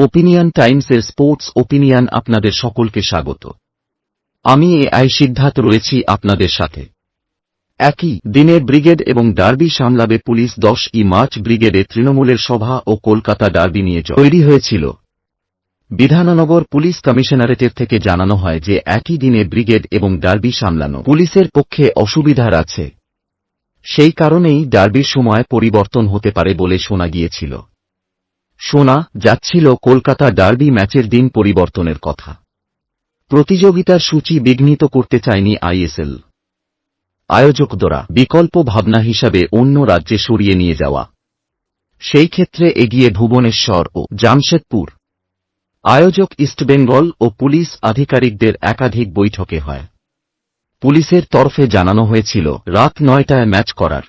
Opinion টাইমসের sports opinion আপনাদের সকলকে স্বাগত। আমি এ আই সিদ্ধার্থ রয়েছি আপনাদের সাথে। একই দিনের ব্রিগেড এবং ডার্বি সামলাবে পুলিশ দশ ই মার্চ ব্রিগেডে তৃণমূলের সভা ও কলকাতা ডার্বি নিয়ে তৈরি হয়েছিল। বিধাননগর পুলিশ কমিশনারেটের থেকে জানানো হয় যে একই দিনে ব্রিগেড এবং ডার্বি সামলানো পুলিশের পক্ষে অসুবিধার আছে। সেই কারণেই ডার্বির সময় পরিবর্তন হতে পারে বলে শোনা গিয়েছিল। শোনা যাচ্ছিল কলকাতা ডার্বি ম্যাচের দিন পরিবর্তনের কথা। প্রতিযোগিতার সূচি বিঘ্নিত করতে চায়নি আইএসএল। আয়োজকদরা বিকল্প ভাবনা হিসাবে অন্য রাজ্যে সরিয়ে নিয়ে যাওয়া। সেই ক্ষেত্রে এগিয়ে ভুবনেশ্বর ও জামশেদপুর। আয়োজক ইস্টবেঙ্গল ও পুলিশ আধিকারিকদের একাধিক বৈঠকে হয়। পুলিশের তরফে জানানো হয়েছিল, রাত নয়টায় ম্যাচ করার।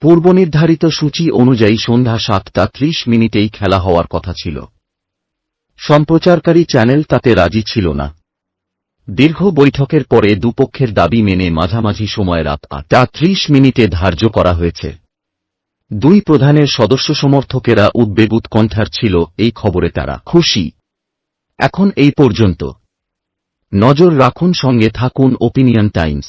পূর্বনির্ধারিত সূচি অনুযায়ী সন্ধ্যা সাতটা ত্রিশ মিনিটেই খেলা হওয়ার কথা ছিল। সম্প্রচারকারী চ্যানেল তাতে রাজি ছিল না। দীর্ঘ বৈঠকের পরে দুপক্ষের দাবি মেনে মাঝামাঝি সময় রাত আটটা ত্রিশ মিনিটে ধার্য করা হয়েছে। দুই প্রধানের সদস্য সমর্থকেরা উদ্বেগ উৎকণ্ঠার ছিল, এই খবরে তারা খুশি। এখন এই পর্যন্ত। নজর রাখুন সঙ্গে থাকুন ওপিনিয়ন টাইমস